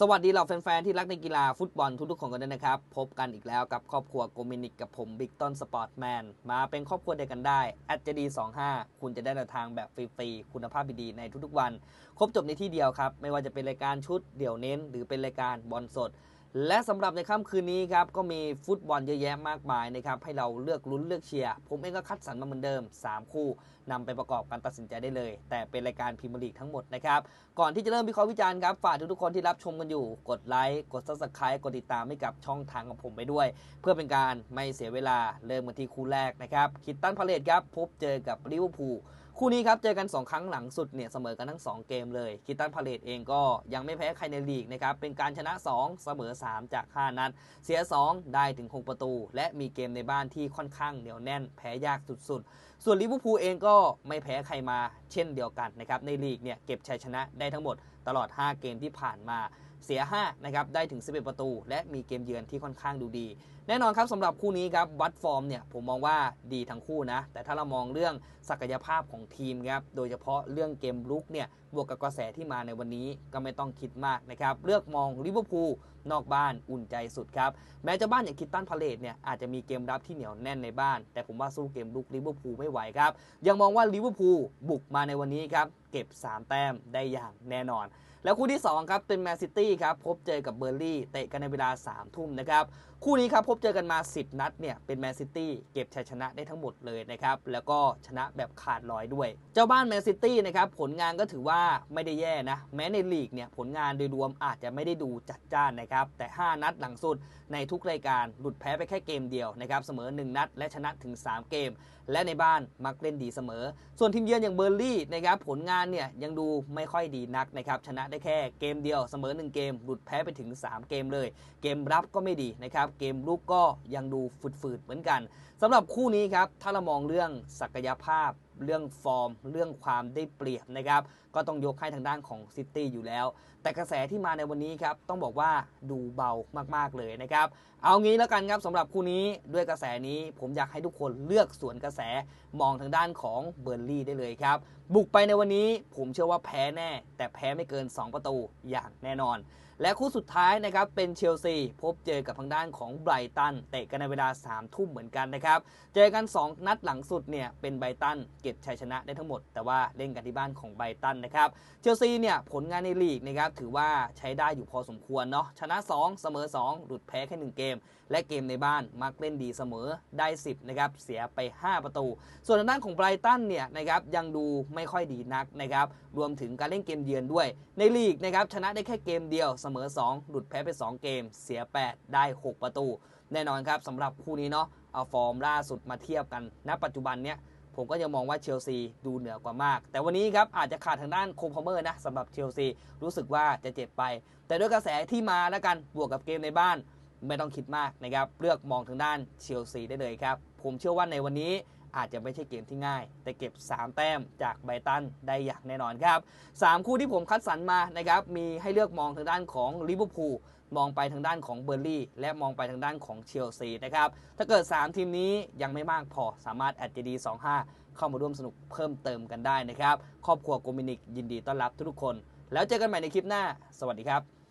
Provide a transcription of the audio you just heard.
สวัสดีเหล่าแฟน ๆ ที่รักในกีฬาฟุตบอลทุก ๆ คนกันด้วยนะครับ พบกันอีกแล้วกับครอบครัวโกมินิกกับผมบิ๊กต้นสปอร์ตแมนมาเป็นครอบครัวเดียวกันได้แอดจะดี25 คุณจะได้เดินทางแบบฟรี ๆ คุณภาพดีๆในทุก ๆ วัน ครบจบในที่เดียวครับ ไม่ว่าจะเป็นรายการชุดเดี่ยวเน้น หรือเป็นรายการบอลสด และสำหรับในค่ำคืนนี้ครับก็มีฟุตบอลเยอะแยะมากมายนะครับให้เราเลือกลุ้นเลือกเชียร์ผมเองก็คัดสรรมาเหมือนเดิม 3 คู่นำไปประกอบการตัดสินใจได้เลย แต่เป็นรายการพรีเมียร์ลีกทั้งหมดนะครับก่อนที่จะเริ่มวิเคราะห์วิจารณ์ครับฝากทุกๆคนที่รับชมกันอยู่ กดไลค์กด subscribe กดติดตามให้กับช่องทางของผมไปด้วย เพื่อเป็นการไม่เสียเวลาเริ่มกันที่คู่แรกนะครับคิดตันพาเลตครับพบเจอกับลิเวอร์พูล คู่นี้ครับ เจอกัน 2 ครั้งหลังสุดเนี่ยเสมอกันทั้ง 2 เกมเลย คิตันพาเลตเองก็ยังไม่แพ้ใครในลีกนะครับ เป็นการชนะ 2 เสมอ 3 จาก 5 นัด เสีย 2 ได้ถึง 6 ประตู และมีเกมในบ้านที่ค่อนข้างเหนียวแน่น แพ้ยากสุดๆ ส่วนลิเวอร์พูลเองก็ไม่แพ้ใครมาเช่นเดียวกันนะครับ ในลีกเนี่ยเก็บชัยชนะได้ทั้งหมดตลอด 5 เกมที่ผ่านมา เสีย5นะครับได้ถึง 11 ประตู และมีเกมเยือนที่ค่อนข้างดูดี แน่นอนครับสำหรับคู่นี้ครับวัดฟอร์มเนี่ยผมมองว่าดีทั้งคู่นะ แต่ถ้าเรามองเรื่องศักยภาพของทีมครับโดยเฉพาะเรื่องเกมลุกเนี่ยบวกกับกระแสที่มาในวันนี้ก็ไม่ต้องคิดมากนะครับเลือกมองลิเวอร์พูลนอกบ้านอุ่นใจสุดครับ แม้จะบ้านอย่างคิตตันพาเลตเนี่ยอาจจะมีเกมรับที่เหนียวแน่นในบ้าน แต่ผมว่าสู้เกมลุกลิเวอร์พูลไม่ไหวครับ ยังมองว่าลิเวอร์พูลบุกมาในวันนี้ครับ เก็บ 3 แต้มได้อย่างแน่นอน แล้วคู่ที่2ครับเป็นแมนซิตี้ครับพบเจอกับเบอร์ลี่เตะกันในเวลา3ทุ่มนะครับคู่นี้ครับพบเจอกันมา 10 นัดเนี่ยเป็นแมนซิตี้เก็บชัยชนะได้ทั้งหมดเลยนะครับแล้วก็ชนะแบบขาดลอยด้วย เจ้าบ้านแมนซิตี้นะครับผลงานก็ถือว่าไม่ได้แย่นะแม้ในลีกเนี่ยผลงานโดยรวมอาจจะไม่ได้ดูจัดจ้านนะครับแต่ 5 นัดหลังสุดในทุกรายการหลุดแพ้ไปแค่เกมเดียวนะครับ เสมอ 1 นัด และชนะถึง 3 เกม และในบ้านมักเล่นดีเสมอ ส่วนทีมเยือนอย่างเบอร์ลี่นะครับผลงานเนี่ยยังดูไม่ค่อยดีนักนะครับชนะได้แค่เกมเดียวเสมอ 1 เกม หลุดแพ้ไปถึง 3 เกมเลย เกมรับก็ไม่ดีนะครับเกมลุกก็ยังดูฝืดๆเหมือนกันสำหรับคู่นี้ครับถ้าเรามองเรื่องศักยภาพเรื่องฟอร์ม เรื่องความได้เปรียบนะครับ ก็ต้องยกให้ทางด้านของซิตี้อยู่แล้ว แต่กระแสที่มาในวันนี้ครับ ต้องบอกว่าดูเบามากๆเลยนะครับ เอางี้แล้วกันครับสำหรับคู่นี้ด้วยกระแสนี้ผมอยากให้ทุกคนเลือกสวนกระแสมองทางด้านของเบอร์ลี่ได้เลยครับ บุกไปในวันนี้ผมเชื่อว่าแพ้แน่ แต่แพ้ไม่เกิน 2 ประตูอย่างแน่นอน และคู่สุดท้ายนะครับเป็นเชลซีพบเจอกับทางด้านของไบรตันเตะกันในเวลา3ทุ่มเหมือนกันนะครับ เจอกัน 2 นัดหลังสุดเนี่ยเป็นไบรตันเก็บชัยชนะได้ทั้งหมด แต่ว่าเล่นกันที่บ้านของไบรตันนะครับ เชลซีเนี่ยผลงานในลีกนะครับถือว่าใช้ได้อยู่พอสมควรเนาะชนะ 2 เสมอ 2 หลุดแพ้แค่ 1 เกม และเกมในบ้านมักเล่นดีเสมอได้ 10นะครับเสียไป 5 ประตู ส่วนทางด้านของไบรตันเนี่ยนะครับยังดูไม่ค่อยดีนักนะครับรวมถึงการเล่นเกมเยือนด้วย ในลีกนะครับชนะได้แค่เกมเดียวเสมอ 2 หลุดแพ้ไป 2 เกม เสีย 8 ได้ 6 ประตู แน่นอนครับสำหรับคู่นี้เนาะเอาฟอร์มล่าสุดมาเทียบกันณปัจจุบันเนี่ยผมก็ยังมองว่าเชลซีดูเหนือกว่ามาก แต่วันนี้ครับอาจจะขาดทางด้านโคมพอมเมอร์นะสำหรับเชลซีรู้สึกว่าจะเจ็บไป แต่ด้วยกระแสที่มาแล้วกันบวกกับเกมในบ้าน ไม่ต้องคิดมากนะครับ เลือกมองทางด้านเชลซีได้เลยครับ ผมเชื่อว่าในวันนี้อาจจะไม่ใช่เกมที่ง่าย แต่เก็บ 3 แต้มจากไบตันได้อย่างแน่นอนครับ 3 คู่ที่ผมคัดสรรมานะครับ มีให้เลือกมองทางด้านของลิเวอร์พูลมองไปทางด้านของเบอร์ลี่และมองไปทางด้านของเชลซีนะครับ ถ้าเกิด 3 ทีมนี้ยังไม่มากพอสามารถแอดจีดี25 เข้ามาร่วมสนุกเพิ่มเติมกันได้นะครับ ครอบครัวโกมินิกยินดีต้อนรับทุกๆคน แล้วเจอกันใหม่ในคลิปหน้า สวัสดีครับ